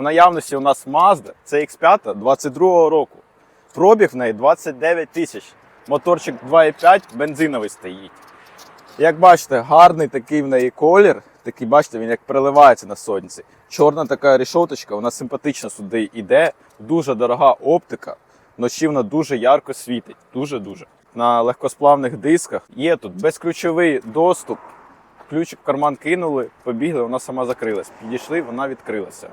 в наявності у нас Mazda CX5 22 року. Пробіг в неї 29 тисяч. Моторчик 2,5 бензиновий стоїть. Як бачите, гарний такий в неї колір. Такий, бачите, він як переливається на сонці. Чорна така рішоточка, вона симпатично сюди йде. Дуже дорога оптика. Вночі вона дуже ярко світить. Дуже-дуже. На легкосплавних дисках є тут безключовий доступ. Ключик в карман кинули, побігли, вона сама закрилась. Підійшли, вона відкрилася.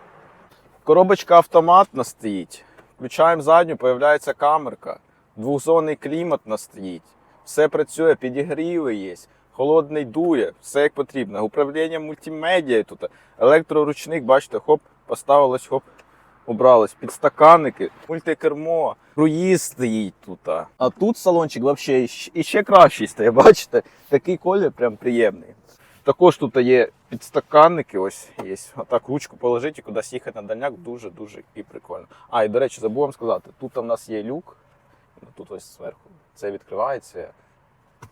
Коробочка автоматна стоїть. Включаємо задню, появляється камерка. Двохзонний клімат у нас стоїть. Все працює, підігріви є, холодний дує, все як потрібно. Управління мультимедіа тут. Електроручник, бачите, хоп, поставилось, хоп, убралось. Підстаканники, мультикермо, круїз стоїть тут. А тут салончик взагалі іще кращий стає, бачите? Такий колір прям приємний. Також тут є підстаканники, ось є. Отак ручку положити і кудись їхати на дальняк дуже-дуже і прикольно. А, і до речі, забув вам сказати, тут у нас є люк, тут ось зверху. Це відкривається.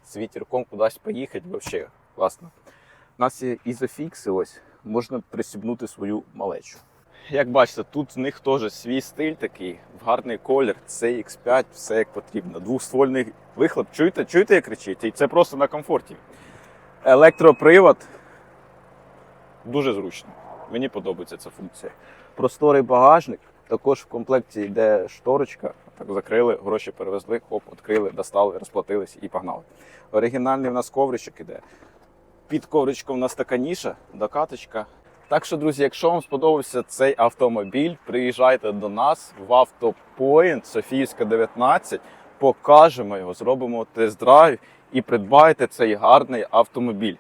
З вітерком кудись поїхати, взагалі класно. У нас є ізофікси, ось, можна присібнути свою малечу. Як бачите, тут в них теж свій стиль такий, в гарний колір, це X5, все як потрібно. Двохствольний вихлоп. Чуєте, чуєте, як кричить? І це просто на комфорті. Електропривод дуже зручно. Мені подобається ця функція. Просторий багажник. Також в комплекті йде шторочка. Так закрили, гроші перевезли, хоп, відкрили, достали, розплатились і погнали. Оригінальний в нас ковричок іде. Під ковричком у нас така ніша, докаточка. Так що, друзі, якщо вам сподобався цей автомобіль, приїжджайте до нас в Автопоінт Софіївська 19, покажемо його, зробимо тест-драйв і придбайте цей гарний автомобіль.